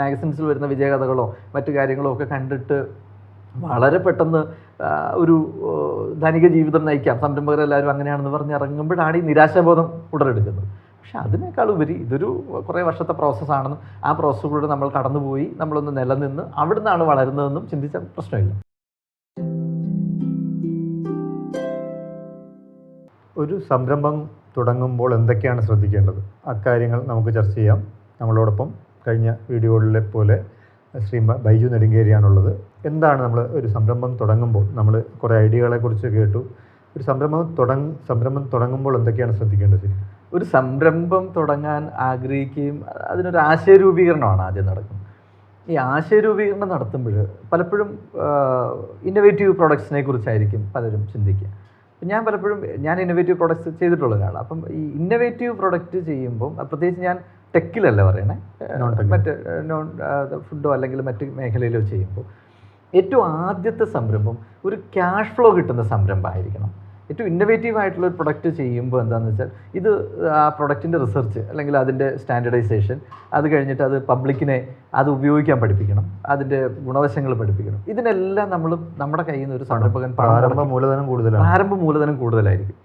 മാഗസിൻസിൽ വരുന്ന വിജയകഥകളോ മറ്റു കാര്യങ്ങളോ ഒക്കെ കണ്ടിട്ട് വളരെ പെട്ടെന്ന് ഒരു ധനിക ജീവിതം നയിക്കാം. സംരംഭകരെല്ലാവരും അങ്ങനെയാണെന്ന് പറഞ്ഞ് ഇറങ്ങുമ്പോഴാണ് ഈ നിരാശാബോധം ഉടലെടുക്കുന്നത്. പക്ഷെ അതിനേക്കാൾ ഉപരി ഇതൊരു കുറേ വർഷത്തെ പ്രോസസ്സാണെന്നും ആ പ്രോസസ്സിലൂടെ നമ്മൾ കടന്നുപോയി നമ്മളൊന്ന് നിലനിന്ന് അവിടെ നിന്നാണ് വളരുന്നതെന്നും ചിന്തിച്ച പ്രശ്നമില്ല. ഒരു സംരംഭം തുടങ്ങുമ്പോൾ എന്തൊക്കെയാണ് ശ്രദ്ധിക്കേണ്ടത്? അക്കാര്യങ്ങൾ നമുക്ക് ചർച്ച ചെയ്യാം. നമ്മളോടൊപ്പം കഴിഞ്ഞ വീഡിയോകളിലെ പോലെ ശ്രീ ബൈജു നെടുങ്കേരിയാണുള്ളത്. എന്താണ് നമ്മൾ ഒരു സംരംഭം തുടങ്ങുമ്പോൾ നമ്മൾ കുറേ ഐഡിയകളെ കുറിച്ച് കേട്ടു. ഒരു സംരംഭം തുടങ്ങ സംരംഭം തുടങ്ങുമ്പോൾ എന്തൊക്കെയാണ് ശ്രദ്ധിക്കേണ്ടത് ശരി? ഒരു സംരംഭം തുടങ്ങാൻ ആഗ്രഹിക്കുകയും അതിനൊരു ആശയരൂപീകരണമാണ് ആദ്യം നടക്കുന്നത്. ഈ ആശയരൂപീകരണം നടത്തുമ്പോൾ പലപ്പോഴും ഇന്നൊവേറ്റീവ് പ്രൊഡക്ട്സിനെ കുറിച്ചായിരിക്കും പലരും ചിന്തിക്കുക. ഞാൻ പലപ്പോഴും ഞാൻ ഇന്നൊവേറ്റീവ് പ്രൊഡക്ട്സ് ചെയ്തിട്ടുള്ള ഒരാളാണ്. അപ്പം ഈ ഇന്നൊവേറ്റീവ് പ്രൊഡക്റ്റ് ചെയ്യുമ്പം പ്രത്യേകിച്ച് ഞാൻ ടെക്കിലല്ല പറയണേ. മറ്റ് നോൺ ഫുഡോ അല്ലെങ്കിൽ മറ്റ് മേഖലയിലോ ചെയ്യുമ്പോൾ ഏറ്റവും ആദ്യത്തെ സംരംഭം ഒരു ക്യാഷ് ഫ്ലോ കിട്ടുന്ന സംരംഭമായിരിക്കണം. ഏറ്റവും ഇന്നൊവേറ്റീവ് ആയിട്ടുള്ള ഒരു പ്രൊഡക്റ്റ് ചെയ്യുമ്പോൾ എന്താണെന്ന് വെച്ചാൽ ഇത് ആ പ്രൊഡക്റ്റിന്റെ റിസർച്ച് അല്ലെങ്കിൽ അതിന്റെ സ്റ്റാൻഡർഡൈസേഷൻ അത് കഴിഞ്ഞിട്ട് അത് പബ്ലിക്കിനെ അത് ഉപയോഗിക്കാൻ പഠിപ്പിക്കണം. അതിന്റെ ഗുണവശങ്ങൾ പഠിപ്പിക്കണം. ഇതിനെല്ലാം നമ്മൾ നമ്മുടെ കയ്യിൽ നിന്ന് ഒരു സംരംഭകൻ പ്രാരംഭ മൂലധനം കൂടുതലാണ്. പ്രാരംഭ മൂലധനം കൂടുതലായിരിക്കും.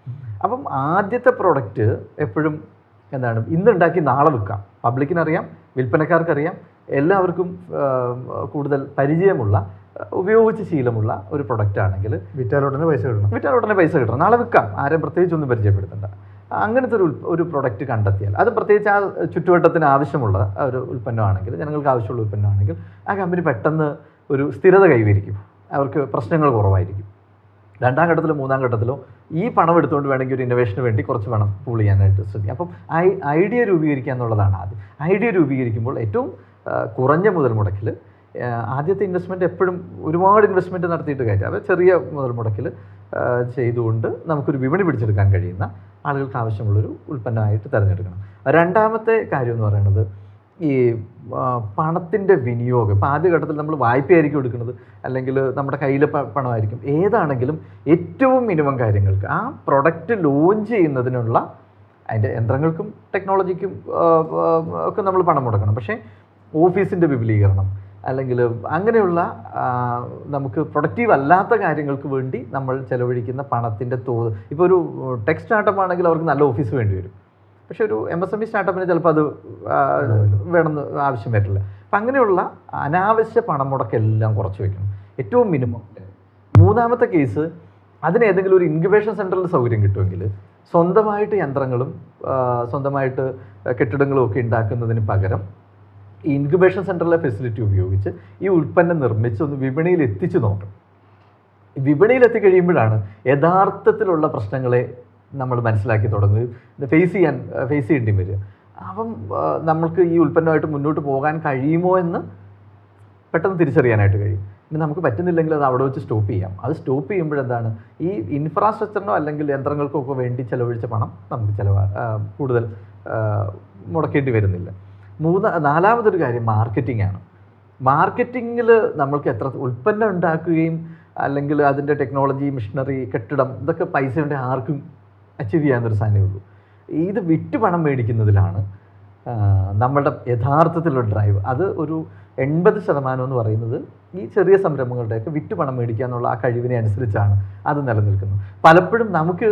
അപ്പം ആദ്യത്തെ പ്രൊഡക്റ്റ് എപ്പോഴും എന്താണ്? ഇന്ന് ഉണ്ടാക്കി നാളെ വിൽക്കാം. പബ്ലിക്കിനറിയാം വിൽപ്പനക്കാർക്കറിയാം എല്ലാവർക്കും കൂടുതൽ പരിചയമുള്ള ഉപയോഗിച്ച് ശീലമുള്ള ഒരു പ്രൊഡക്റ്റ് ആണെങ്കിൽ വിറ്റാലോട്ടനെ പൈസ കിട്ടണം. വിറ്റാലോട്ടനെ പൈസ കിട്ടണം. നാളെ വിൽക്കാം. ആരും പ്രത്യേകിച്ച് ഒന്നും പരിചയപ്പെടുത്തണ്ട. അങ്ങനത്തെ ഒരു ഒരു പ്രൊഡക്റ്റ് കണ്ടെത്തിയാൽ അത് പ്രത്യേകിച്ച് ആ ചുറ്റുവട്ടത്തിന് ആവശ്യമുള്ള ഒരു ഉൽപ്പന്നമാണെങ്കിൽ ജനങ്ങൾക്ക് ആവശ്യമുള്ള ഉൽപ്പന്നമാണെങ്കിൽ ആ കമ്പനി പെട്ടെന്ന് ഒരു സ്ഥിരത കൈവരിക്കും. അവർക്ക് പ്രശ്നങ്ങൾ കുറവായിരിക്കും. രണ്ടാം ഘട്ടത്തിലോ മൂന്നാം ഘട്ടത്തിലോ ഈ പണം എടുത്തുകൊണ്ട് വേണമെങ്കിൽ ഒരു ഇന്നോവേഷന് വേണ്ടി കുറച്ച് പണം പൂൾ ചെയ്യാനായിട്ട് ശ്രദ്ധിക്കും. അപ്പം ഐ ഐഡിയ രൂപീകരിക്കുക എന്നുള്ളതാണ് ആദ്യം. ഐഡിയ രൂപീകരിക്കുമ്പോൾ ഏറ്റവും കുറഞ്ഞ മുതൽ മുടക്കിൽ ആദ്യത്തെ ഇൻവെസ്റ്റ്മെന്റ് എപ്പോഴും ഒരുപാട് ഇൻവെസ്റ്റ്മെന്റ് നടത്തിയിട്ട് കാര്യം അത് ചെറിയ മുതൽ മുടക്കിൽ ചെയ്തുകൊണ്ട് നമുക്കൊരു വിപണി പിടിച്ചെടുക്കാൻ കഴിയുന്ന ആളുകൾക്ക് ആവശ്യമുള്ളൊരു ഉൽപ്പന്നമായിട്ട് തിരഞ്ഞെടുക്കണം. രണ്ടാമത്തെ കാര്യം എന്ന് പറയുന്നത് ഈ പണത്തിന്റെ വിനിയോഗം. ഇപ്പോൾ ആദ്യഘട്ടത്തിൽ നമ്മൾ വായ്പയായിരിക്കും എടുക്കുന്നത്. അല്ലെങ്കിൽ നമ്മുടെ കയ്യിലെ പ- പണമായിരിക്കും. ഏതാണെങ്കിലും ഏറ്റവും മിനിമം കാര്യങ്ങൾക്ക്. ആ പ്രൊഡക്റ്റ് ലോഞ്ച് ചെയ്യുന്നതിനുള്ള അതിന്റെ യന്ത്രങ്ങൾക്കും ടെക്നോളജിക്കും ഒക്കെ നമ്മൾ പണം മുടക്കണം. പക്ഷേ ഓഫീസിന്റെ വിപുലീകരണം അല്ലെങ്കിൽ അങ്ങനെയുള്ള നമുക്ക് പ്രൊഡക്റ്റീവ് അല്ലാത്ത കാര്യങ്ങൾക്ക് വേണ്ടി നമ്മൾ ചെലവഴിക്കുന്ന പണത്തിന്റെ തോത് ഇപ്പോൾ ഒരു ടെക്സ്റ്റ് സ്റ്റാർട്ടപ്പ് ആണെങ്കിൽ അവർക്ക് നല്ല ഓഫീസ് വേണ്ടി വരും. പക്ഷെ ഒരു എം എസ് എം ഇ സ്റ്റാർട്ടപ്പിന് ചിലപ്പോൾ അത് വേണമെന്ന് ആവശ്യം വരില്ല. അപ്പം അങ്ങനെയുള്ള അനാവശ്യ പണം മുടക്കെല്ലാം കുറച്ച് വയ്ക്കണം. ഏറ്റവും മിനിമം. മൂന്നാമത്തെ കേസ് അതിന് ഏതെങ്കിലും ഒരു ഇൻക്യുബേഷൻ സെന്ററിൽ സൗകര്യം കിട്ടുമെങ്കിൽ സ്വന്തമായിട്ട് യന്ത്രങ്ങളും സ്വന്തമായിട്ട് കെട്ടിടങ്ങളും ഒക്കെ ഉണ്ടാക്കുന്നതിന് പകരം ഈ ഇൻക്യുബേഷൻ സെന്ററിലെ ഫെസിലിറ്റി ഉപയോഗിച്ച് ഈ ഉൽപ്പന്നം നിർമ്മിച്ച് ഒന്ന് വിപണിയിൽ എത്തിച്ചു നോക്കണം. വിപണിയിൽ എത്തിക്കഴിയുമ്പോഴാണ് യഥാർത്ഥത്തിലുള്ള പ്രശ്നങ്ങളെ നമ്മൾ മനസ്സിലാക്കി തുടങ്ങുകയും ഫേസ് ചെയ്യാൻ ഫേസ് ചെയ്യേണ്ടി വരിക അപ്പം നമ്മൾക്ക് ഈ ഉൽപ്പന്നമായിട്ട് മുന്നോട്ട് പോകാൻ കഴിയുമോ എന്ന് പെട്ടെന്ന് തിരിച്ചറിയാനായിട്ട് കഴിയും. പിന്നെ നമുക്ക് പറ്റുന്നില്ലെങ്കിൽ അത് അവിടെ വെച്ച് സ്റ്റോപ്പ് ചെയ്യാം. അത് സ്റ്റോപ്പ് ചെയ്യുമ്പോഴെന്താണ് ഈ ഇൻഫ്രാസ്ട്രക്ചറിനോ അല്ലെങ്കിൽ യന്ത്രങ്ങൾക്കോ ഒക്കെ വേണ്ടി ചിലവഴിച്ച പണം നമുക്ക് ചിലവാ കൂടുതൽ മുടക്കേണ്ടി വരുന്നില്ല. മൂന്ന് നാലാമതൊരു കാര്യം മാർക്കറ്റിംഗ് ആണ്. മാർക്കറ്റിങ്ങിൽ നമ്മൾക്ക് എത്ര ഉൽപ്പന്നം ഉണ്ടാക്കുകയും അല്ലെങ്കിൽ അതിന്റെ ടെക്നോളജി മിഷനറി കെട്ടിടം ഇതൊക്കെ പൈസ ഉണ്ടെങ്കിൽ ആർക്കും അച്ചീവ് ചെയ്യാവുന്നൊരു സാധനമേ ഉള്ളൂ. ഇത് വിറ്റ് പണം മേടിക്കുന്നതിലാണ് നമ്മളുടെ യഥാർത്ഥത്തിലുള്ള ഡ്രൈവ് അത് ഒരു എൺപത് ശതമാനം എന്ന് പറയുന്നത് ഈ ചെറിയ സംരംഭങ്ങളുടെയൊക്കെ വിറ്റ് പണം മേടിക്കുക എന്നുള്ള ആ കഴിവിനെ അനുസരിച്ചാണ് അത് നിലനിൽക്കുന്നത്. പലപ്പോഴും നമുക്ക്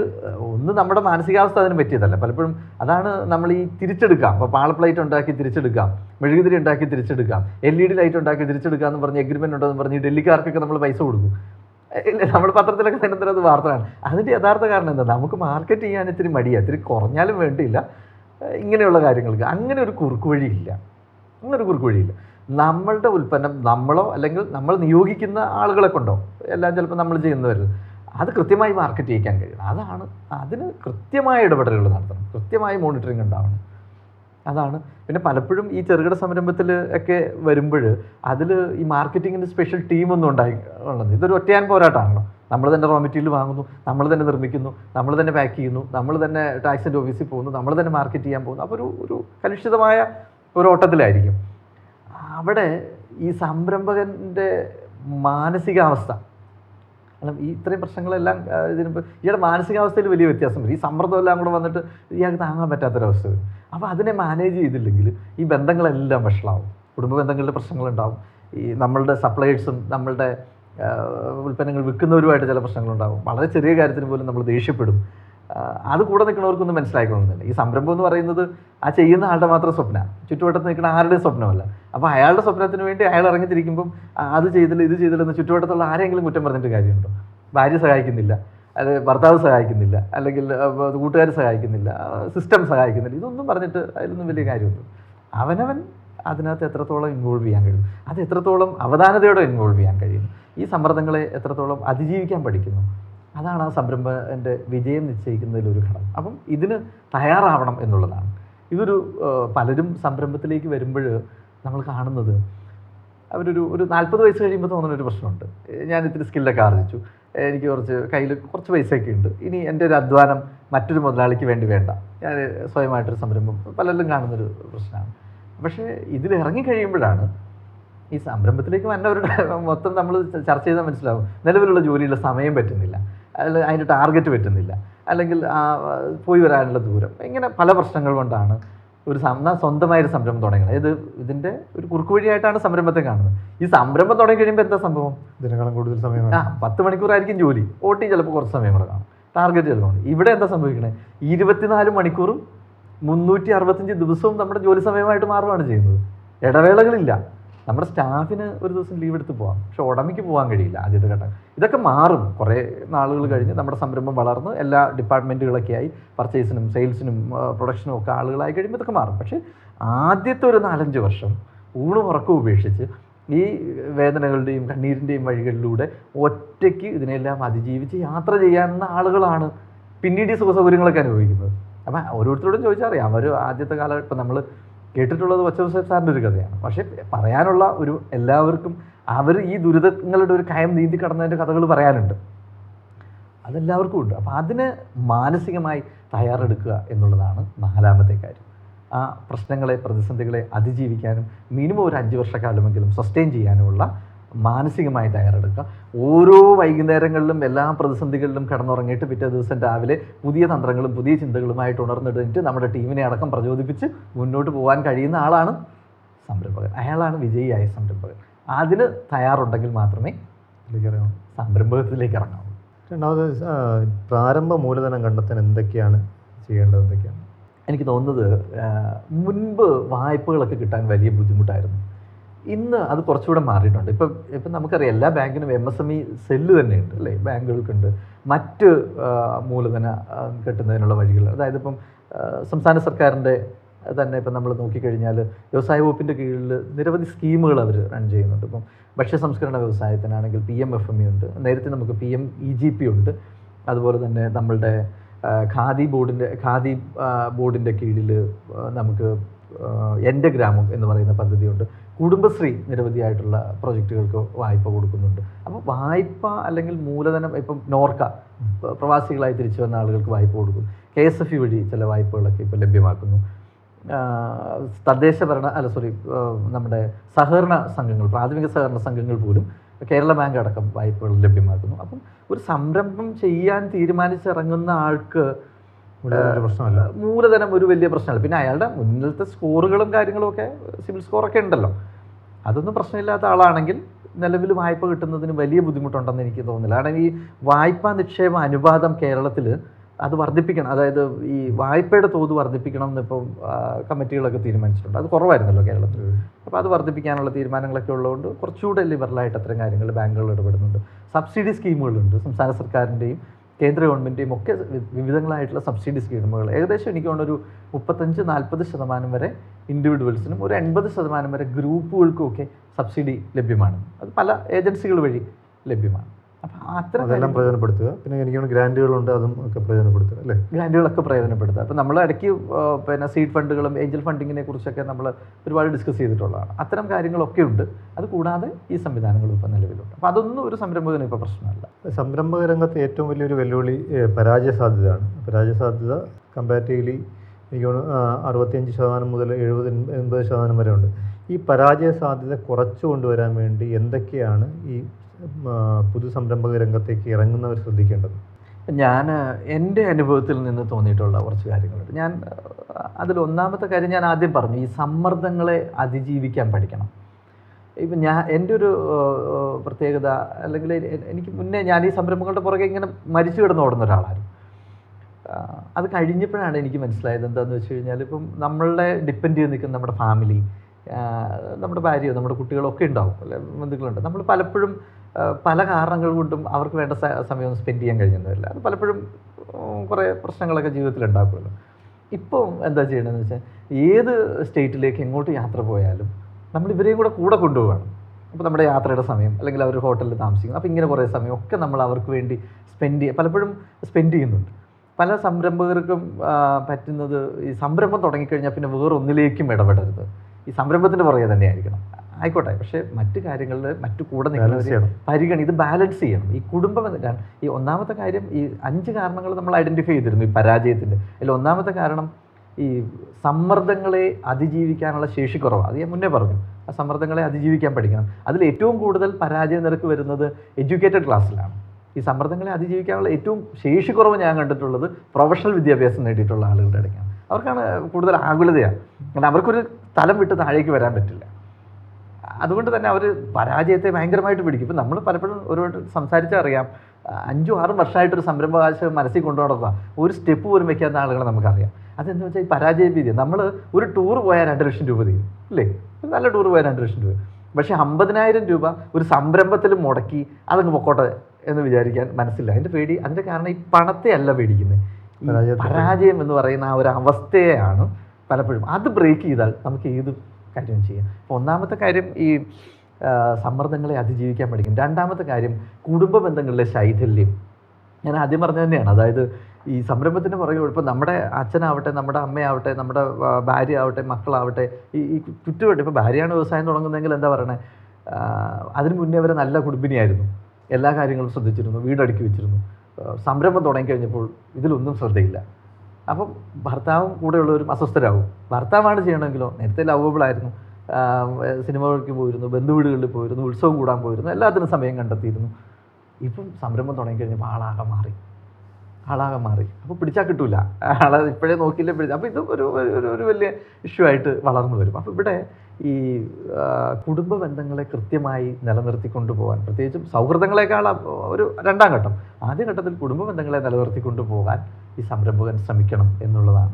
ഒന്ന് നമ്മുടെ മാനസികാവസ്ഥ അതിന് പറ്റിയതല്ല. പലപ്പോഴും അതാണ് നമ്മൾ ഈ തിരിച്ചെടുക്കാം. അപ്പോൾ പാളപ്ലൈറ്റ് ഉണ്ടാക്കി തിരിച്ചെടുക്കാം. മെഴുകുതിരി ഉണ്ടാക്കി തിരിച്ചെടുക്കാം. എൽ ഇ ഡി ലൈറ്റ് ഉണ്ടാക്കി തിരിച്ചെടുക്കാം എന്ന് പറഞ്ഞ് എഗ്രിമെന്റ് ഉണ്ടെന്ന് പറഞ്ഞ് ഡൽഹിക്കാർക്കൊക്കെ നമ്മൾ പൈസ കൊടുക്കും. ഇല്ല നമ്മൾ പത്രത്തിലൊക്കെ നിരന്തരം അത് വാർത്തയാണ് അതിന്റെ യഥാർത്ഥ കാരണം എന്താ? നമുക്ക് മാർക്കറ്റ് ചെയ്യാൻ ഇത്തിരി മടിയാണ് ഇത്തിരി കുറഞ്ഞാലും വേണ്ടിയില്ല. ഇങ്ങനെയുള്ള കാര്യങ്ങൾക്ക് അങ്ങനെ ഒരു കുറുക്ക് വഴിയില്ല അങ്ങനെ ഒരു കുറുക്ക് വഴിയില്ല. നമ്മളുടെ ഉൽപ്പന്നം നമ്മളോ അല്ലെങ്കിൽ നമ്മൾ നിയോഗിക്കുന്ന ആളുകളെ കൊണ്ടോ എല്ലാം ചിലപ്പോൾ നമ്മൾ ചെയ്യുന്നവരിൽ അത് കൃത്യമായി മാർക്കറ്റ് ചെയ്യിക്കാൻ കഴിയണം. അതാണ് അതിന് കൃത്യമായ ഇടപെടലുകൾ നടത്തണം. കൃത്യമായ മോണിറ്ററിങ് ഉണ്ടാവണം. അതാണ്. പിന്നെ പലപ്പോഴും ഈ ചെറുകിട സംരംഭത്തിൽ ഒക്കെ വരുമ്പോൾ അതിൽ ഈ മാർക്കറ്റിങ്ങിന്റെ സ്പെഷ്യൽ ടീമൊന്നും ഉണ്ടായി ഉള്ളത്. ഇതൊരു ഒറ്റയാൻ പോരാട്ടമാണല്ലോ. നമ്മൾ തന്നെ റോ മെറ്റീരിയൽ വാങ്ങുന്നു നമ്മൾ തന്നെ നിർമ്മിക്കുന്നു നമ്മൾ തന്നെ പാക്ക് ചെയ്യുന്നു നമ്മൾ തന്നെ ടാക്സിന്റെ ഓഫീസിൽ പോകുന്നു നമ്മൾ തന്നെ മാർക്കറ്റ് ചെയ്യാൻ പോകുന്നു. അപ്പോൾ ഒരു ഒരു കലുഷിതമായ ഒരു ഓട്ടത്തിലായിരിക്കും. അവിടെ ഈ സംരംഭകന്റെ മാനസികാവസ്ഥ കാരണം ഈ ഇത്രയും പ്രശ്നങ്ങളെല്ലാം ഇതിന് ഇയാളുടെ മാനസികാവസ്ഥയിൽ വലിയ വ്യത്യാസം വരും ഈ സമ്മർദ്ദം എല്ലാം കൂടെ വന്നിട്ട് ഇയാൾക്ക് താങ്ങാൻ പറ്റാത്തൊരവസ്ഥ വരും. അപ്പോൾ അതിനെ മാനേജ് ചെയ്തില്ലെങ്കിൽ ഈ ബന്ധങ്ങളെല്ലാം വഷളാവും. കുടുംബ ബന്ധങ്ങളുടെ പ്രശ്നങ്ങളുണ്ടാവും. ഈ നമ്മളുടെ സപ്ലൈസും നമ്മളുടെ ഉൽപ്പന്നങ്ങൾ വിൽക്കുന്നവരുമായിട്ട് ചില പ്രശ്നങ്ങളുണ്ടാവും. വളരെ ചെറിയ കാര്യത്തിന് പോലും നമ്മൾ ദേഷ്യപ്പെടും. അത് കൂടെ നിൽക്കുന്നവർക്കൊന്നും മനസ്സിലാക്കണമെന്നില്ല ഈ സംരംഭം എന്ന് പറയുന്നത് ആ ചെയ്യുന്ന ആളുടെ മാത്രം സ്വപ്ന. ചുറ്റുവട്ടത്ത് നിൽക്കുന്ന ആരുടെയും സ്വപ്നമല്ല. അപ്പോൾ അയാളുടെ സ്വപ്നത്തിന് വേണ്ടി അയാൾ ഇറങ്ങിത്തിരിക്കുമ്പം അത് ചെയ്തില്ല ഇത് ചെയ്തില്ല എന്ന് ചുറ്റുവട്ടത്തുള്ള ആരെങ്കിലും കുറ്റം പറഞ്ഞിട്ട് കാര്യമുണ്ടോ? ഭാര്യ സഹായിക്കുന്നില്ല അല്ലെ ഭർത്താവ് സഹായിക്കുന്നില്ല അല്ലെങ്കിൽ കൂട്ടുകാർ സഹായിക്കുന്നില്ല സിസ്റ്റം സഹായിക്കുന്നില്ല. ഇതൊന്നും പറഞ്ഞിട്ട് അതിലൊന്നും വലിയ കാര്യമൊന്നും അവനവൻ അതിനകത്ത് എത്രത്തോളം ഇൻവോൾവ് ചെയ്യാൻ കഴിയും അത് എത്രത്തോളം അവധാനതയോടെ ഇൻവോൾവ് ചെയ്യാൻ കഴിയുന്നു? ഈ സമ്മർദ്ദങ്ങളെ എത്രത്തോളം അതിജീവിക്കാൻ പഠിക്കുന്നു? അതാണ് ആ സംരംഭന്റെ വിജയം നിശ്ചയിക്കുന്നതിലൊരു ഘടകം. അപ്പം ഇതിന് തയ്യാറാവണം എന്നുള്ളതാണ്. ഇതൊരു പലരും സംരംഭത്തിലേക്ക് വരുമ്പോൾ നമ്മൾ കാണുന്നത് അവരൊരു ഒരു നാൽപ്പത് വയസ്സ് കഴിയുമ്പോൾ തോന്നുന്ന ഒരു പ്രശ്നമുണ്ട്. ഞാൻ ഇത്തിരി സ്കില്ലൊക്കെ ആർജിച്ചു. എനിക്ക് കുറച്ച് കയ്യിൽ കുറച്ച് പൈസയൊക്കെ ഉണ്ട്. ഇനി എന്റെ ഒരു അധ്വാനം മറ്റൊരു മുതലാളിക്ക് വേണ്ടി വേണ്ട. ഞാൻ സ്വയമായിട്ടൊരു സംരംഭം പലരിലും കാണുന്നൊരു പ്രശ്നമാണ്. പക്ഷേ ഇതിൽ ഇറങ്ങി കഴിയുമ്പോഴാണ് ഈ സംരംഭത്തിലേക്ക് വന്നവരുടെ മൊത്തം നമ്മൾ ചർച്ച ചെയ്താൽ മനസ്സിലാവും. നിലവിലുള്ള ജോലിയുള്ള സമയം പറ്റുന്നില്ല. അല്ലെങ്കിൽ അതിന്റെ ടാർഗറ്റ് പറ്റുന്നില്ല. അല്ലെങ്കിൽ ആ, പോയി വരാനുള്ള ദൂരം. ഇങ്ങനെ പല പ്രശ്നങ്ങൾ കൊണ്ടാണ് ഒരു സം സ്വന്തമായൊരു സംരംഭം തുടങ്ങുന്നത്. ഇത് ഇതിന്റെ ഒരു കുറുക്കുവഴിയായിട്ടാണ് സംരംഭത്തെ കാണുന്നത്. ഈ സംരംഭം തുടങ്ങി കഴിയുമ്പോൾ എന്താ സംഭവം? ഇതിനേക്കാളും കൂടുതൽ സമയം ആ പത്ത് മണിക്കൂറായിരിക്കും ജോലി. ഓട്ടി ചിലപ്പോൾ കുറച്ച് സമയം കൂടെ കാണും. ടാർഗറ്റ് ചിലപ്പോൾ ഇവിടെ എന്താ സംഭവിക്കണേ? ഇരുപത്തിനാല് മണിക്കൂറും മുന്നൂറ്റി അറുപത്തഞ്ച് ദിവസവും നമ്മുടെ ജോലി സമയമായിട്ട് മാറുകയാണ് ചെയ്യുന്നത്. ഇടവേളകളില്ല. നമ്മുടെ സ്റ്റാഫിന് ഒരു ദിവസം ലീവ് എടുത്ത് പോകാം പക്ഷെ ഉടമയ്ക്ക് പോകാൻ കഴിയില്ല ആദ്യത്തെ ഘട്ടം. ഇതൊക്കെ മാറും. കുറേ നാളുകൾ കഴിഞ്ഞ് നമ്മുടെ സംരംഭം വളർന്ന് എല്ലാ ഡിപ്പാർട്ട്മെന്റുകളൊക്കെ ആയി പർച്ചേസിനും സെയിൽസിനും പ്രൊഡക്ഷനും ഒക്കെ ആളുകളായി കഴിയുമ്പോൾ ഇതൊക്കെ മാറും. പക്ഷേ ആദ്യത്തെ ഒരു നാലഞ്ച് വർഷം ഊണും ഉറക്കം ഉപേക്ഷിച്ച് ഈ വേദനകളുടെയും കണ്ണീരിന്റെയും വഴികളിലൂടെ ഒറ്റയ്ക്ക് ഇതിനെല്ലാം അതിജീവിച്ച് യാത്ര ചെയ്യാവുന്ന ആളുകളാണ് പിന്നീട് ഈ സുഖസൗകര്യങ്ങളൊക്കെ അനുഭവിക്കുന്നത്. അപ്പം ഓരോരുത്തരോടും ചോദിച്ചാൽ അറിയാം. അവർ ആദ്യത്തെ കാലം ഇപ്പം നമ്മൾ കേട്ടിട്ടുള്ളത് വച്ചവസാബ് സാറിന്റെ ഒരു കഥയാണ്. പക്ഷേ പറയാനുള്ള ഒരു എല്ലാവർക്കും അവർ ഈ ദുരിതങ്ങളുടെ ഒരു കയം നീന്തി കടന്നതിന്റെ കഥകൾ പറയാനുണ്ട്. അതെല്ലാവർക്കും ഉണ്ട്. അപ്പോൾ അതിന് മാനസികമായി തയ്യാറെടുക്കുക എന്നുള്ളതാണ് നാലാമത്തെ കാര്യം. ആ പ്രശ്നങ്ങളെ പ്രതിസന്ധികളെ അതിജീവിക്കാനും മിനിമം ഒരു അഞ്ച് വർഷക്കാലമെങ്കിലും സസ്റ്റെയിൻ ചെയ്യാനുമുള്ള മാനസികമായി തയ്യാറെടുക്കുക. ഓരോ വൈകുന്നേരങ്ങളിലും എല്ലാ പ്രതിസന്ധികളിലും കിടന്നുറങ്ങിയിട്ട് പിറ്റേ ദിവസം രാവിലെ പുതിയ തന്ത്രങ്ങളും പുതിയ ചിന്തകളുമായിട്ട് ഉണർന്നെടുത്തിട്ട് നമ്മുടെ ടീമിനെ അടക്കം പ്രചോദിപ്പിച്ച് മുന്നോട്ട് പോകാൻ കഴിയുന്ന ആളാണ് സംരംഭകൻ. അയാളാണ് വിജയിയായ സംരംഭകൻ. അതിന് തയ്യാറുണ്ടെങ്കിൽ മാത്രമേ സംരംഭകത്തിലേക്ക് ഇറങ്ങാവൂ. രണ്ടാമത് പ്രാരംഭ മൂലധനം കണ്ടെത്താൻ എന്തൊക്കെയാണ് ചെയ്യേണ്ടത്? എന്തൊക്കെയാണ്? എനിക്ക് തോന്നുന്നത് മുൻപ് വായ്പകളൊക്കെ കിട്ടാൻ വലിയ ബുദ്ധിമുട്ടായിരുന്നു. ഇന്ന് അത് കുറച്ചുകൂടെ മാറിയിട്ടുണ്ട്. ഇപ്പം ഇപ്പം നമുക്കറിയാം എല്ലാ ബാങ്കിനും M S M E cell തന്നെയുണ്ട് അല്ലേ? ബാങ്കുകൾക്കുണ്ട്. മറ്റ് മൂലധന കിട്ടുന്നതിനുള്ള വഴികൾ. അതായത് ഇപ്പം സംസ്ഥാന സർക്കാരിന്റെ തന്നെ ഇപ്പം നമ്മൾ നോക്കിക്കഴിഞ്ഞാൽ വ്യവസായ വകുപ്പിന്റെ കീഴിൽ നിരവധി സ്കീമുകൾ അവർ റൺ ചെയ്യുന്നുണ്ട്. ഇപ്പം ഭക്ഷ്യ സംസ്കരണ വ്യവസായത്തിനാണെങ്കിൽ P M F M E ഉണ്ട്. നേരത്തെ നമുക്ക് P M E G P ഉണ്ട്. അതുപോലെ തന്നെ നമ്മളുടെ ഖാദി ബോർഡിന്റെ ഖാദി ബോർഡിന്റെ കീഴിൽ നമുക്ക് എന്റെ ഗ്രാമം എന്ന് പറയുന്ന പദ്ധതിയുണ്ട്. കുടുംബശ്രീ നിരവധിയായിട്ടുള്ള പ്രൊജക്റ്റുകൾക്ക് വായ്പ കൊടുക്കുന്നുണ്ട്. അപ്പോൾ വായ്പ അല്ലെങ്കിൽ മൂലധനം ഇപ്പം നോർക്ക പ്രവാസികളായി തിരിച്ചു വന്ന ആളുകൾക്ക് വായ്പ കൊടുക്കും. കെ എസ് എഫ് ഇ വഴി ചില വായ്പകളൊക്കെ ഇപ്പോൾ ലഭ്യമാക്കുന്നു. തദ്ദേശഭരണ തദ്ദേശ ഭരണ അല്ല സോറി നമ്മുടെ സഹകരണ സംഘങ്ങൾ പ്രാഥമിക സഹകരണ സംഘങ്ങൾ പോലും കേരള ബാങ്ക് അടക്കം വായ്പകൾ ലഭ്യമാക്കുന്നു. അപ്പം ഒരു സംരംഭം ചെയ്യാൻ തീരുമാനിച്ചിറങ്ങുന്ന ആൾക്ക് മൂലധനം ഒരു വലിയ പ്രശ്നമല്ല. പിന്നെ അയാളുടെ മുന്നിലത്തെ സ്കോറുകളും കാര്യങ്ങളും ഒക്കെ സിവിൽ സ്കോറൊക്കെ ഉണ്ടല്ലോ. അതൊന്നും പ്രശ്നമില്ലാത്ത ആളാണെങ്കിൽ നിലവിൽ വായ്പ കിട്ടുന്നതിന് വലിയ ബുദ്ധിമുട്ടുണ്ടെന്ന് എനിക്ക് തോന്നുന്നില്ല. കാരണം ഈ വായ്പാ നിക്ഷേപ അനുപാതം കേരളത്തിൽ അത് വർദ്ധിപ്പിക്കണം. അതായത് ഈ വായ്പയുടെ തോത് വർദ്ധിപ്പിക്കണം എന്നിപ്പം കമ്മിറ്റികളൊക്കെ തീരുമാനിച്ചിട്ടുണ്ട്. അത് കുറവായിരുന്നല്ലോ കേരളത്തിൽ. അപ്പോൾ അത് വർദ്ധിപ്പിക്കാനുള്ള തീരുമാനങ്ങളൊക്കെ ഉള്ളതുകൊണ്ട് കുറച്ചുകൂടെ ലിബറലായിട്ട് അത്തരം കാര്യങ്ങൾ ബാങ്കുകൾ ഇടപെടുന്നുണ്ട്. സബ്സിഡി സ്കീമുകളുണ്ട്. സംസ്ഥാന സർക്കാരിന്റെയും കേന്ദ്ര ഗവൺമെന്റും ഒക്കെ വിവിധങ്ങളായിട്ടുള്ള സബ്സിഡി സ്കീമുകൾ ഏകദേശം എനിക്ക് തോന്നുന്നു ഒരു മുപ്പത്തഞ്ച് നാൽപ്പത് ശതമാനം വരെ ഇൻഡിവിജ്വൽസിനും ഒരു എൺപത് ശതമാനം വരെ ഗ്രൂപ്പുകൾക്കും ഒക്കെ സബ്സിഡി ലഭ്യമാണ്. അത് പല ഏജൻസികൾ വഴി ലഭ്യമാണ്. അതെല്ലാം പ്രയോജനപ്പെടുത്തുക. പിന്നെ എനിക്ക് ഗ്രാൻഡുകളുണ്ട് അതും ഒക്കെ പ്രയോജനപ്പെടുത്തുക അല്ലേ? ഗ്രാൻഡുകളൊക്കെ പ്രയോജനപ്പെടുത്തുക. അപ്പോൾ നമ്മൾ ഇടയ്ക്ക് പിന്നെ സീഡ് ഫണ്ടുകളും ഏഞ്ചൽ ഫണ്ടിങ്ങിനെ കുറിച്ചൊക്കെ നമ്മൾ ഒരുപാട് ഡിസ്കസ് ചെയ്തിട്ടുള്ളതാണ്. അത്തരം കാര്യങ്ങളൊക്കെ ഉണ്ട്. അത് കൂടാതെ ഈ സംവിധാനങ്ങളും ഇപ്പോൾ നിലവിലുണ്ട്. അപ്പോൾ അതൊന്നും ഒരു സംരംഭകന് ഇപ്പോൾ പ്രശ്നമല്ല. സംരംഭക രംഗത്ത് ഏറ്റവും വലിയൊരു വെല്ലുവിളി പരാജയ സാധ്യതയാണ്. പരാജയ സാധ്യത കമ്പാരിറ്റീവ്ലി എനിക്ക് തോന്നുന്നു അറുപത്തിയഞ്ച് ശതമാനം മുതൽ എഴുപത് എൺപത് ശതമാനം വരെ ഉണ്ട്. ഈ പരാജയ സാധ്യത കുറച്ചു കൊണ്ടുവരാൻ വേണ്ടി എന്തൊക്കെയാണ് ഈ പുതു സംരംഭക രംഗത്തേക്ക് ഇറങ്ങുന്നവർ ശ്രദ്ധിക്കേണ്ടത്? ഞാൻ എന്റെ അനുഭവത്തിൽ നിന്ന് തോന്നിയിട്ടുള്ള കുറച്ച് കാര്യങ്ങളുണ്ട്. ഞാൻ അതിൽ ഒന്നാമത്തെ കാര്യം ഞാൻ ആദ്യം പറഞ്ഞു ഈ സമ്മർദ്ദങ്ങളെ അതിജീവിക്കാൻ പഠിക്കണം. ഇപ്പം ഞാൻ എന്റെ ഒരു പ്രത്യേകത അല്ലെങ്കിൽ എനിക്ക് മുന്നേ ഞാൻ ഈ സംരംഭങ്ങളുടെ പുറകെ ഇങ്ങനെ മരിച്ചു കിടന്ന് ഓടുന്ന ഒരാളായിരുന്നു. അത് കഴിഞ്ഞപ്പോഴാണ് എനിക്ക് മനസ്സിലായത് എന്താണെന്ന് വെച്ച് കഴിഞ്ഞാൽ ഇപ്പം നമ്മളെ ഡിപ്പെൻഡ് ചെയ്ത് നിൽക്കുന്ന നമ്മുടെ ഫാമിലി നമ്മുടെ ഭാര്യയോ നമ്മുടെ കുട്ടികളോ ഒക്കെ ഉണ്ടാവും അല്ലെ ബന്ധുക്കളുണ്ട്. നമ്മൾ പലപ്പോഴും പല കാരണങ്ങൾ കൊണ്ടും അവർക്ക് വേണ്ട സമയം സ്പെൻഡ് ചെയ്യാൻ കഴിഞ്ഞെന്ന് അത് പലപ്പോഴും കുറേ പ്രശ്നങ്ങളൊക്കെ ജീവിതത്തിൽ ഉണ്ടാക്കുമല്ലോ. ഇപ്പം എന്താ ചെയ്യണമെന്ന് വെച്ചാൽ ഏത് സ്റ്റേറ്റിലേക്ക് എങ്ങോട്ട് യാത്ര പോയാലും നമ്മൾ ഇവരെയും കൂടെ കൂടെ കൊണ്ടുപോകണം അപ്പോൾ നമ്മുടെ യാത്രയുടെ സമയം അല്ലെങ്കിൽ അവർ ഹോട്ടലിൽ താമസിക്കുന്നു അപ്പോൾ ഇങ്ങനെ കുറേ സമയം ഒക്കെ നമ്മൾ അവർക്ക് വേണ്ടി സ്പെൻഡ് ചെയ്യുക പലപ്പോഴും സ്പെൻഡ് ചെയ്യുന്നുണ്ട്. പല സംരംഭകർക്കും പറ്റുന്നത് ഈ സംരംഭം തുടങ്ങിക്കഴിഞ്ഞാൽ പിന്നെ വേറൊന്നിലേക്കും ഇടപെടരുത്. ഈ സംരംഭത്തിന്റെ പുറകെ തന്നെ ആയിരിക്കണം ആയിക്കോട്ടെ പക്ഷേ മറ്റു കാര്യങ്ങളിൽ മറ്റു കൂടെ നിൽക്കുന്നവർ പരിഗണി ഇത് ബാലൻസ് ചെയ്യണം. ഈ കുടുംബം ഈ ഒന്നാമത്തെ കാര്യം ഈ അഞ്ച് കാരണങ്ങൾ നമ്മൾ ഐഡന്റിഫൈ ചെയ്തിരുന്നു ഈ പരാജയത്തിന്റെ അതിൽ ഒന്നാമത്തെ കാരണം ഈ സമ്മർദ്ദങ്ങളെ അതിജീവിക്കാനുള്ള ശേഷി കുറവാണ് അത് ഞാൻ മുന്നേ പറഞ്ഞു. ആ സമ്മർദ്ദങ്ങളെ അതിജീവിക്കാൻ പഠിക്കണം. അതിൽ ഏറ്റവും കൂടുതൽ പരാജയ നിരക്ക് വരുന്നത് എഡ്യൂക്കേറ്റഡ് ക്ലാസ്സിലാണ് ഈ സമ്മർദ്ദങ്ങളെ അതിജീവിക്കാനുള്ള ഏറ്റവും ശേഷി കുറവ് ഞാൻ കണ്ടിട്ടുള്ളത് പ്രൊഫഷണൽ വിദ്യാഭ്യാസം നേടിയിട്ടുള്ള ആളുകളുടെ ഇടയ്ക്കാണ്. അവർക്കാണ് കൂടുതൽ ആകുലതയാണ്. കാരണം അവർക്കൊരു തലം വിട്ട് താഴേക്ക് വരാൻ പറ്റില്ല. അതുകൊണ്ട് തന്നെ അവർ പരാജയത്തെ ഭയങ്കരമായിട്ട് പിടിക്കും. ഇപ്പം നമ്മൾ പലപ്പോഴും ഒരുപാട് സംസാരിച്ചറിയാം അഞ്ചും ആറും വർഷമായിട്ടൊരു സംരംഭകാശ മനസ്സിൽ കൊണ്ടു നടക്കുക ഒരു സ്റ്റെപ്പ് പോലും വയ്ക്കാത്ത ആളുകളെ നമുക്കറിയാം. അതെന്ന് വെച്ചാൽ ഈ പരാജയ ഭീതി നമ്മൾ ഒരു ടൂർ പോയാൽ രണ്ട് ലക്ഷം രൂപ തീരും. അല്ലേ? നല്ല ടൂർ പോയാൽ രണ്ട് ലക്ഷം രൂപ. പക്ഷേ അമ്പതിനായിരം രൂപ ഒരു സംരംഭത്തിൽ മുടക്കി അതങ്ങ് പൊക്കോട്ടെ എന്ന് വിചാരിക്കാൻ മനസ്സില്ല. അതിന്റെ പേടി അതിന്റെ കാരണം ഈ പണത്തെ അല്ല പേടിക്കുന്നത് പരാജയം എന്ന് പറയുന്ന ആ ഒരു അവസ്ഥയാണ് പലപ്പോഴും. അത് ബ്രേക്ക് ചെയ്താൽ നമുക്ക് ഏത് കാര്യവും ചെയ്യുക അപ്പോൾ ഒന്നാമത്തെ കാര്യം ഈ സമ്മർദ്ദങ്ങളെ അതിജീവിക്കാൻ പഠിക്കും. രണ്ടാമത്തെ കാര്യം കുടുംബ ബന്ധങ്ങളിലെ ശൈഥല്യം. ഞാൻ ആദ്യം പറഞ്ഞത് തന്നെയാണ്. അതായത് ഈ സംരംഭത്തിന് പുറകെ ഇപ്പോൾ നമ്മുടെ അച്ഛനാവട്ടെ നമ്മുടെ അമ്മയാവട്ടെ നമ്മുടെ ഭാര്യ ആവട്ടെ മക്കളാവട്ടെ ഈ ഈ ചുറ്റുവട്ടെ ഇപ്പോൾ ഭാര്യയാണ് വ്യവസായം തുടങ്ങുന്നതെങ്കിൽ എന്താ പറയണേ? അതിന് മുന്നേ അവരെ നല്ല കുടുംബിനിയായിരുന്നു. എല്ലാ കാര്യങ്ങളും ശ്രദ്ധിച്ചിരുന്നു വീടടുക്കി വെച്ചിരുന്നു. സംരംഭം തുടങ്ങിക്കഴിഞ്ഞപ്പോൾ ഇതിലൊന്നും ശ്രദ്ധയില്ല. അപ്പം ഭർത്താവും കൂടെയുള്ളവരും അസ്വസ്ഥരാകും ഭർത്താവാണ് ചെയ്യണമെങ്കിലോ? നേരത്തെ ലവബിൾ ആയിരുന്നു. സിനിമകൾക്ക് പോയിരുന്നു ബന്ധുവീടുകളിൽ പോയിരുന്നു ഉത്സവം കൂടാൻ പോയിരുന്നു എല്ലാത്തിനും സമയം കണ്ടെത്തിയിരുന്നു. ഇപ്പം സംരംഭം തുടങ്ങിക്കഴിഞ്ഞപ്പോൾ ആളാകെ മാറി. ആളാകെ മാറി. അപ്പോൾ പിടിച്ചാൽ കിട്ടൂല. ആളെ ഇപ്പോഴേ നോക്കിയില്ല പിടിച്ച അപ്പോൾ ഇത് ഒരു ഒരു- ഒരു വലിയ ഇഷ്യൂ ആയിട്ട് വളർന്നു വരും. അപ്പോൾ ഇവിടെ ഈ കുടുംബ ബന്ധങ്ങളെ കൃത്യമായി നിലനിർത്തിക്കൊണ്ടു പോകാൻ പ്രത്യേകിച്ചും സൗഹൃദങ്ങളെക്കാൾ ഒരു രണ്ടാം ഘട്ടം. ആദ്യ ഘട്ടത്തിൽ കുടുംബ ബന്ധങ്ങളെ നിലനിർത്തിക്കൊണ്ടു പോകാൻ ഈ സംരംഭകൻ ശ്രമിക്കണം എന്നുള്ളതാണ്.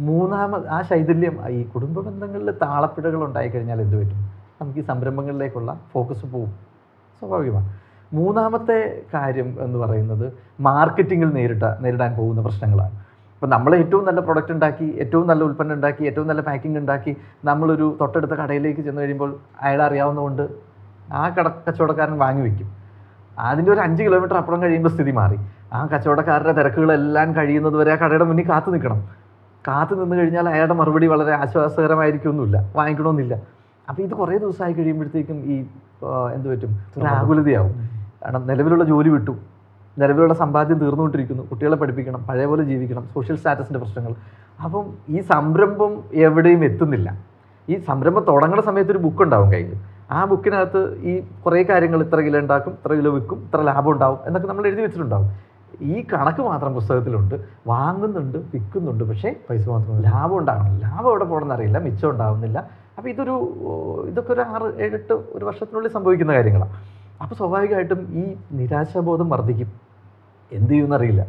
മൂന്നാമത് ആ ശൈഥല്യം ഈ കുടുംബ ബന്ധങ്ങളിൽ താളപ്പിഴകൾ ഉണ്ടായിക്കഴിഞ്ഞാൽ എന്ത് പറ്റും? നമുക്ക് ഈ സംരംഭങ്ങളിലേക്കുള്ള ഫോക്കസ് പോവും. സ്വാഭാവികമാണ്. മൂന്നാമത്തെ കാര്യം എന്ന് പറയുന്നത് മാർക്കറ്റിങ്ങിൽ നേരിട്ട നേരിടാൻ പോകുന്ന പ്രശ്നങ്ങളാണ്. ഇപ്പം നമ്മൾ ഏറ്റവും നല്ല പ്രൊഡക്റ്റ് ഉണ്ടാക്കി ഏറ്റവും നല്ല ഉൽപ്പന്നം ഉണ്ടാക്കി ഏറ്റവും നല്ല പാക്കിംഗ് ഉണ്ടാക്കി നമ്മളൊരു തൊട്ടടുത്ത കടയിലേക്ക് ചെന്ന് കഴിയുമ്പോൾ അയാൾ അറിയാവുന്നതുകൊണ്ട് ആ കട കച്ചവടക്കാരൻ വാങ്ങി വയ്ക്കും അതിന്റെ ഒരു അഞ്ച് കിലോമീറ്റർ അപ്പുറം കഴിയുമ്പോൾ സ്ഥിതി മാറി. ആ കച്ചവടക്കാരുടെ തിരക്കുകളെല്ലാം കഴിയുന്നത് വരെ ആ കടയുടെ മുന്നിൽ കാത്തു നിൽക്കണം. കാത്തു നിന്ന് കഴിഞ്ഞാൽ അയാളുടെ മറുപടി വളരെ ആശ്വാസകരമായിരിക്കുമൊന്നുമില്ല വാങ്ങിക്കണമെന്നില്ല. അപ്പോൾ ഇത് കുറേ ദിവസമായി കഴിയുമ്പോഴത്തേക്കും ഈ എന്ത് പറ്റും? ഒരു ആകുലതയാവും കാരണം നിലവിലുള്ള ജോലി വിട്ടു. നിലവിലുള്ള സമ്പാദ്യം തീർന്നുകൊണ്ടിരിക്കുന്നു. കുട്ടികളെ പഠിപ്പിക്കണം പഴയ പോലെ ജീവിക്കണം സോഷ്യൽ സ്റ്റാറ്റസിന്റെ പ്രശ്നങ്ങൾ. അപ്പം ഈ സംരംഭം എവിടെയും എത്തുന്നില്ല. ഈ സംരംഭം തുടങ്ങുന്ന സമയത്ത് ഒരു ബുക്ക് ഉണ്ടാവും കയ്യിൽ ആ ബുക്കിനകത്ത് ഈ കുറേ കാര്യങ്ങൾ ഇത്ര കിലോ ഉണ്ടാക്കും ഇത്ര കിലോ വിൽക്കും ഇത്ര ലാഭം ഉണ്ടാവും എന്നൊക്കെ നമ്മൾ എഴുതി വെച്ചിട്ടുണ്ടാവും. ഈ കണക്ക് മാത്രം പുസ്തകത്തിലുണ്ട്. വാങ്ങുന്നുണ്ട് വിൽക്കുന്നുണ്ട് പക്ഷേ പൈസ മാത്രം. ലാഭം ഉണ്ടാകണം ലാഭം എവിടെ പോകണമെന്ന് അറിയില്ല മിച്ചം ഉണ്ടാവുന്നില്ല. അപ്പോൾ ഇതൊരു ഇതൊക്കെ ഒരു ആറ് ഏഴെട്ട് ഒരു വർഷത്തിനുള്ളിൽ സംഭവിക്കുന്ന കാര്യങ്ങളാണ്. അപ്പോൾ സ്വാഭാവികമായിട്ടും ഈ നിരാശാബോധം വർദ്ധിക്കും. എന്ത് ചെയ്യുമെന്നറിയില്ല.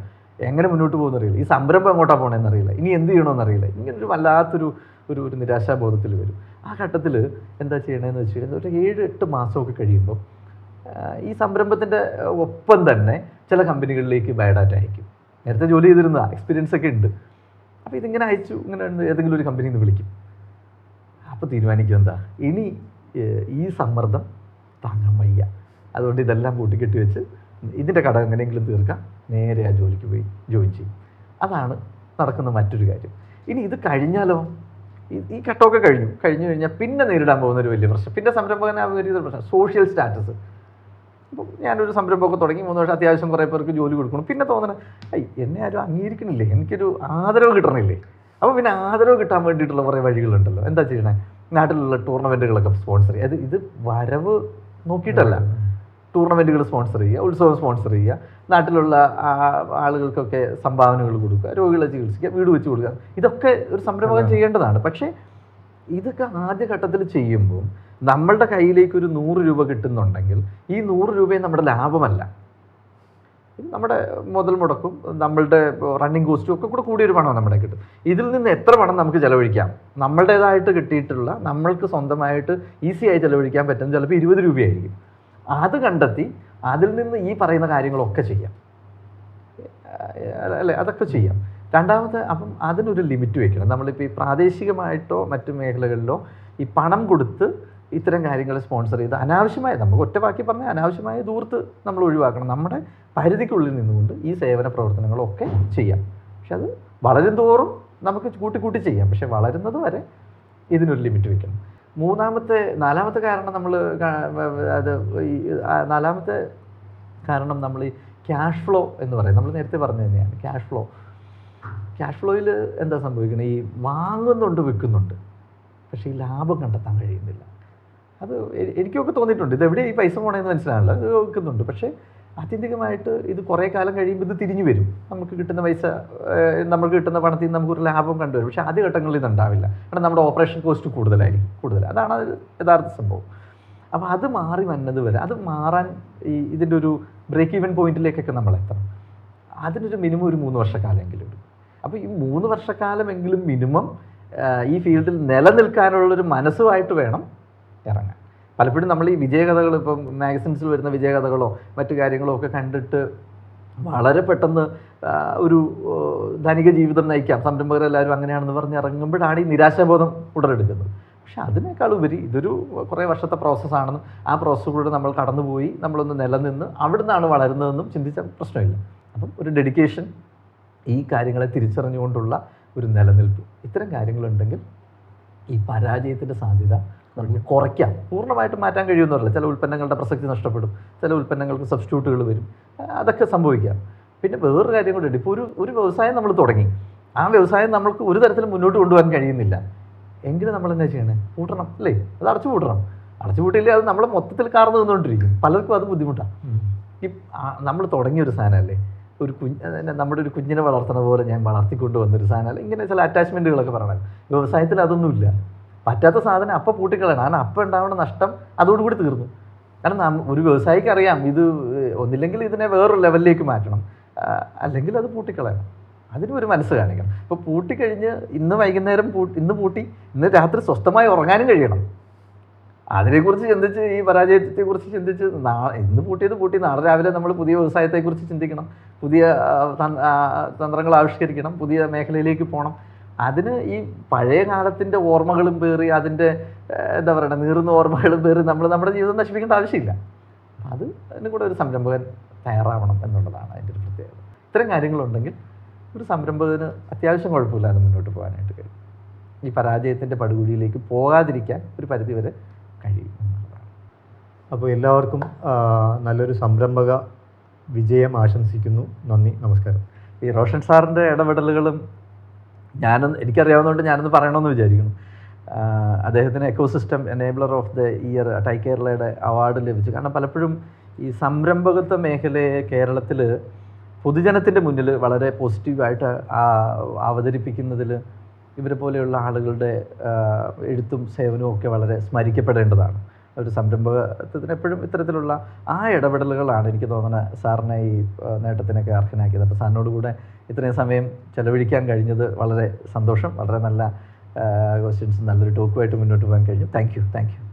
എങ്ങനെ മുന്നോട്ട് പോകുമെന്നറിയില്ല. ഈ സംരംഭം എങ്ങോട്ടാണ് പോകണമെന്നറിയില്ല ഇനി എന്ത് ചെയ്യണമെന്നറിയില്ല ഇങ്ങനൊരു വല്ലാത്തൊരു ഒരു ഒരു നിരാശാബോധത്തിൽ വരും. ആ ഘട്ടത്തിൽ എന്താ ചെയ്യണമെന്ന് വെച്ച് കഴിഞ്ഞാൽ ഒരു ഏഴ് എട്ട് മാസമൊക്കെ കഴിയുമ്പോൾ ഈ സംരംഭത്തിന്റെ ഒപ്പം തന്നെ ചില കമ്പനികളിലേക്ക് ബയോഡാറ്റ അയക്കും. നേരത്തെ ജോലി ചെയ്തിരുന്ന എക്സ്പീരിയൻസ് ഒക്കെ ഉണ്ട്. അപ്പോൾ ഇതിങ്ങനെ അയച്ചു ഇങ്ങനെ ഏതെങ്കിലും ഒരു കമ്പനിയിൽ നിന്ന് വിളിക്കും. അപ്പോൾ തീരുമാനിക്കും എന്താ? ഇനി ഈ സമ്മർദ്ദം താങ്ങാൻ വയ്യ. അതുകൊണ്ട് ഇതെല്ലാം കൂട്ടിക്കെട്ടി വെച്ച് ഇതിന്റെ കട എങ്ങനെയെങ്കിലും തീർക്കാം. നേരെ ആ ജോലിക്ക് പോയി ജോയിൻ ചെയ്യും. അതാണ് നടക്കുന്ന മറ്റൊരു കാര്യം. ഇനി ഇത് കഴിഞ്ഞാലോ? ഈ- ഘട്ടമൊക്കെ കഴിഞ്ഞു. കഴിഞ്ഞു കഴിഞ്ഞാൽ പിന്നെ നേരിടാൻ പോകുന്ന ഒരു വലിയ പ്രശ്നം. പിന്നെ സംരംഭകനാകുന്ന ഒരു പ്രശ്നം. സോഷ്യൽ സ്റ്റാറ്റസ് ഇപ്പം ഞാനൊരു സംരംഭമൊക്കെ തുടങ്ങി. മൂന്ന് വർഷം അത്യാവശ്യം കുറേ പേർക്ക് ജോലി കൊടുക്കണം. പിന്നെ തോന്നണം ഐ എന്നെ ആരും അംഗീകരിക്കണില്ലേ? എനിക്കൊരു ആദരവ് കിട്ടണില്ലേ? അപ്പോൾ പിന്നെ ആദരവ് കിട്ടാൻ വേണ്ടിയിട്ടുള്ള കുറേ വഴികളുണ്ടല്ലോ. എന്താ ചെയ്യണേ? നാട്ടിലുള്ള ടൂർണമെന്റുകളൊക്കെ സ്പോൺസർ ചെയ്യുക അത് ഇത് വരവ് നോക്കിയിട്ടല്ല. ടൂർണമെന്റുകൾ സ്പോൺസർ ചെയ്യുക ഉത്സവം സ്പോൺസർ ചെയ്യുക നാട്ടിലുള്ള ആളുകൾക്കൊക്കെ സംഭാവനകൾ കൊടുക്കുക രോഗികളെ ചികിത്സിക്കുക വീട് വെച്ച് കൊടുക്കുക. ഇതൊക്കെ ഒരു സംരംഭകൻ ചെയ്യേണ്ടതാണ്. പക്ഷേ ഇതൊക്കെ ആദ്യഘട്ടത്തിൽ ചെയ്യുമ്പോൾ നമ്മളുടെ കയ്യിലേക്ക് ഒരു നൂറ് രൂപ കിട്ടുന്നുണ്ടെങ്കിൽ ഈ നൂറ് രൂപയും നമ്മുടെ ലാഭമല്ല. നമ്മുടെ മുതൽ മുടക്കും നമ്മളുടെ റണ്ണിങ് കോസ്റ്റും ഒക്കെ കൂടെ കൂടിയൊരു പണം നമ്മുടെ കിട്ടും ഇതിൽ നിന്ന് എത്ര പണം നമുക്ക് ചിലവഴിക്കാം? നമ്മളുടേതായിട്ട് കിട്ടിയിട്ടുള്ള നമ്മൾക്ക് സ്വന്തമായിട്ട് ഈസിയായി ചെലവഴിക്കാൻ പറ്റുന്ന ചിലപ്പോൾ ഇരുപത് രൂപയായിരിക്കും. അത് കണ്ടെത്തി അതിൽ നിന്ന് ഈ പറയുന്ന കാര്യങ്ങളൊക്കെ ചെയ്യാം. അല്ലേ? അതൊക്കെ ചെയ്യാം. രണ്ടാമത്തെ അപ്പം അതിനൊരു ലിമിറ്റ് വെക്കണം. നമ്മളിപ്പോൾ ഈ പ്രാദേശികമായിട്ടോ മറ്റു മേഖലകളിലോ ഈ പണം കൊടുത്ത് ഇത്തരം കാര്യങ്ങൾ സ്പോൺസർ ചെയ്ത് അനാവശ്യമായ നമുക്ക് ഒറ്റവാക്കി പറഞ്ഞാൽ അനാവശ്യമായ ദൂർത്ത് നമ്മൾ ഒഴിവാക്കണം. നമ്മുടെ പരിധിക്കുള്ളിൽ നിന്നുകൊണ്ട് ഈ സേവന പ്രവർത്തനങ്ങളൊക്കെ ചെയ്യാം. പക്ഷെ അത് വളരും തോറും നമുക്ക് കൂട്ടി കൂട്ടി ചെയ്യാം. പക്ഷെ വളരുന്നത് വരെ ഇതിനൊരു ലിമിറ്റ് വെക്കണം. മൂന്നാമത്തെ നാലാമത്തെ കാരണം നമ്മൾ അത് ഈ നാലാമത്തെ കാരണം നമ്മൾ ഈ ക്യാഷ് ഫ്ലോ എന്ന് പറയും. നമ്മൾ നേരത്തെ പറഞ്ഞു തന്നെയാണ് ക്യാഷ് ഫ്ലോ ക്യാഷ് ഫ്ലോയിൽ എന്താ സംഭവിക്കുന്നത് ഈ വാങ്ങുന്നുണ്ട് വിൽക്കുന്നുണ്ട്. പക്ഷേ ഈ ലാഭം കണ്ടെത്താൻ കഴിയുന്നില്ല. അത് എനിക്കൊക്കെ തോന്നിയിട്ടുണ്ട്. ഇത് എവിടെയാണ് ഈ പൈസ പോണേന്ന് മനസ്സിലാണല്ലോ. ഇത് വിൽക്കുന്നുണ്ട്. പക്ഷേ ആത്യന്തികമായിട്ട് ഇത് കുറേ കാലം കഴിയുമ്പോൾ ഇത് തിരിഞ്ഞു വരും. നമുക്ക് കിട്ടുന്ന പൈസ നമുക്ക് കിട്ടുന്ന പണത്തിൽ നിന്ന് നമുക്കൊരു ലാഭം കണ്ടുവരും. പക്ഷേ ആദ്യഘട്ടങ്ങളിൽ ഇത് ഉണ്ടാവില്ല. കാരണം നമ്മുടെ ഓപ്പറേഷൻ കോസ്റ്റ് കൂടുതലായിരിക്കും കൂടുതൽ. അതാണ് യഥാർത്ഥ സംഭവം. അപ്പോൾ അത് മാറി വന്നത് വരെ അത് മാറാൻ ഈ ഇതിന്റെ ഒരു ബ്രേക്ക് ഈവൻ പോയിന്റിലേക്കൊക്കെ നമ്മൾ എത്തണം. അതിനൊരു മിനിമം ഒരു മൂന്ന് വർഷക്കാലമെങ്കിലും എടുക്കും അപ്പോൾ ഈ മൂന്ന് വർഷക്കാലമെങ്കിലും മിനിമം ഈ ഫീൽഡിൽ നിലനിൽക്കാനുള്ളൊരു മനസ്സുമായിട്ട് വേണം ഇറങ്ങാൻ. പലപ്പോഴും നമ്മൾ ഈ വിജയകഥകൾ ഇപ്പം മാഗസിൻസിൽ വരുന്ന വിജയകഥകളോ മറ്റു കാര്യങ്ങളോ ഒക്കെ കണ്ടിട്ട് വളരെ പെട്ടെന്ന് ഒരു ധനിക ജീവിതം നയിക്കാം. സംരംഭകരെല്ലാവരും അങ്ങനെയാണെന്ന് പറഞ്ഞ് ഇറങ്ങുമ്പോഴാണ് ഈ നിരാശാബോധം ഉടലെടുക്കുന്നത്. പക്ഷെ അതിനേക്കാൾ ഉപരി ഇതൊരു കുറേ വർഷത്തെ പ്രോസസ്സാണെന്നും ആ പ്രോസസ്സിലൂടെ നമ്മൾ കടന്നുപോയി നമ്മളൊന്ന് നിലനിന്ന് അവിടെ നിന്നാണ് വളരുന്നതെന്നും ചിന്തിച്ച പ്രശ്നമില്ല. അപ്പം ഒരു ഡെഡിക്കേഷൻ ഈ കാര്യങ്ങളെ തിരിച്ചറിഞ്ഞുകൊണ്ടുള്ള ഒരു നിലനിൽപ്പ്. ഇത്തരം കാര്യങ്ങളുണ്ടെങ്കിൽ ഈ പരാജയത്തിന്റെ സാധ്യത നമുക്ക് കുറയ്ക്കാം. പൂർണമായിട്ട് മാറ്റാൻ കഴിയുമെന്നല്ല ചില ഉൽപ്പന്നങ്ങളുടെ പ്രസക്തി നഷ്ടപ്പെടും. ചില ഉൽപ്പന്നങ്ങൾക്ക് സബ്സ്റ്റിറ്റ്യൂട്ടുകൾ വരും. അതൊക്കെ സംഭവിക്കാം. പിന്നെ വേറൊരു കാര്യം കൂടെ ഉണ്ട്. ഇപ്പോൾ ഒരു ഒരു വ്യവസായം നമ്മൾ തുടങ്ങി. ആ വ്യവസായം നമ്മൾക്ക് ഒരു തരത്തിൽ മുന്നോട്ട് കൊണ്ടുപോകാൻ കഴിയുന്നില്ല. എങ്കിലും നമ്മൾ എന്താ ചെയ്യണേ? പൂട്ടണം അല്ലേ? അത് അടച്ചു പൂട്ടണം. അടച്ചു പൂട്ടിയില്ലേ? അത് നമ്മൾ മൊത്തത്തിൽ കാർന്നു നിന്നുകൊണ്ടിരിക്കും. പലർക്കും അത് ബുദ്ധിമുട്ടാണ് ഈ നമ്മൾ തുടങ്ങിയ ഒരു സാധനമല്ലേ? ഒരു കുഞ്ഞ് നമ്മുടെ ഒരു കുഞ്ഞിനെ വളർത്തുന്ന പോലെ ഞാൻ വളർത്തിക്കൊണ്ട് വന്നൊരു സാധനമല്ല? ഇങ്ങനെ ചില അറ്റാച്ച്മെന്റുകളൊക്കെ പറയണം വ്യവസായത്തിൽ അതൊന്നുമില്ല. പറ്റാത്ത സാധനം അപ്പം പൂട്ടിക്കളയണം. കാരണം അപ്പം ഉണ്ടാവുന്ന നഷ്ടം അതോടുകൂടി തീർന്നു. കാരണം ഒരു വ്യവസായിക്ക് അറിയാം ഇത് ഒന്നില്ലെങ്കിൽ ഇതിനെ വേറൊരു ലെവലിലേക്ക് മാറ്റണം. അല്ലെങ്കിൽ അത് പൂട്ടിക്കളയണം. അതിന് ഒരു മനസ്സ് കാണിക്കണം. ഇപ്പോൾ പൂട്ടിക്കഴിഞ്ഞ് ഇന്ന് വൈകുന്നേരം ഇന്ന് പൂട്ടി ഇന്ന് രാത്രി സ്വസ്ഥമായി ഉറങ്ങാനും കഴിയണം. അതിനെക്കുറിച്ച് ചിന്തിച്ച് ഈ പരാജയത്തെക്കുറിച്ച് ചിന്തിച്ച് നാ ഇന്ന് പൂട്ടിയത് പൂട്ടി നാളെ രാവിലെ നമ്മൾ പുതിയ വ്യവസായത്തെക്കുറിച്ച് ചിന്തിക്കണം. പുതിയ തന്ത്രങ്ങൾ ആവിഷ്കരിക്കണം. പുതിയ മേഖലയിലേക്ക് പോകണം അതിന് ഈ പഴയ കാലത്തിന്റെ ഓർമ്മകളും പേറി അതിന്റെ എന്താ പറയുക നീറുന്ന ഓർമ്മകളും പേറി നമ്മൾ നമ്മുടെ ജീവിതം നശിപ്പിക്കേണ്ട ആവശ്യമില്ല. അത് അതിന് കൂടെ ഒരു സംരംഭകൻ തയ്യാറാവണം എന്നുള്ളതാണ് അതിന്റെ ഒരു പ്രത്യേകത. ഇത്തരം കാര്യങ്ങളുണ്ടെങ്കിൽ ഒരു സംരംഭകന് അത്യാവശ്യം കുഴപ്പമില്ലാതെ മുന്നോട്ട് പോകാനായിട്ട് കഴിയും. ഈ പരാജയത്തിന്റെ പടുകുഴിയിലേക്ക് പോകാതിരിക്കാൻ ഒരു പരിധിവരെ കഴിയും അപ്പോൾ എല്ലാവർക്കും നല്ലൊരു സംരംഭക വിജയം ആശംസിക്കുന്നു. നന്ദി നമസ്കാരം. ഈ റോഷൻ സാറിന്റെ ഇടപെടലുകളും ഞാനൊന്ന് എനിക്കറിയാവുന്നതുകൊണ്ട് ഞാനൊന്ന് പറയണമെന്ന് വിചാരിക്കുന്നു. അദ്ദേഹത്തിന് ecosystem enabler of the year TiE കേരളയുടെ അവാർഡ് ലഭിച്ചു. കാരണം പലപ്പോഴും ഈ സംരംഭകത്വ മേഖലയെ കേരളത്തിൽ പൊതുജനത്തിന്റെ മുന്നിൽ വളരെ പോസിറ്റീവായിട്ട് അവതരിപ്പിക്കുന്നതിൽ ഇവരെ പോലെയുള്ള ആളുകളുടെ എഴുത്തും സേവനവും ഒക്കെ വളരെ സ്മരിക്കപ്പെടേണ്ടതാണ്. ഒരു സംരംഭകത്വത്തിന് എപ്പോഴും ഇത്തരത്തിലുള്ള ആ ഇടപെടലുകളാണ് എനിക്ക് തോന്നുന്നത് സാറിനെ ഈ നേട്ടത്തിനൊക്കെ അർഹനാക്കിയത്. അപ്പോൾ സാറിനോട് കൂടെ ഇത്രയും സമയം ചെലവഴിക്കാൻ കഴിഞ്ഞത് വളരെ സന്തോഷം. വളരെ നല്ല ക്വസ്റ്റ്യൻസ് നല്ലൊരു ടോക്കുമായിട്ട് മുന്നോട്ട് പോകാൻ കഴിഞ്ഞു. Thank you thank you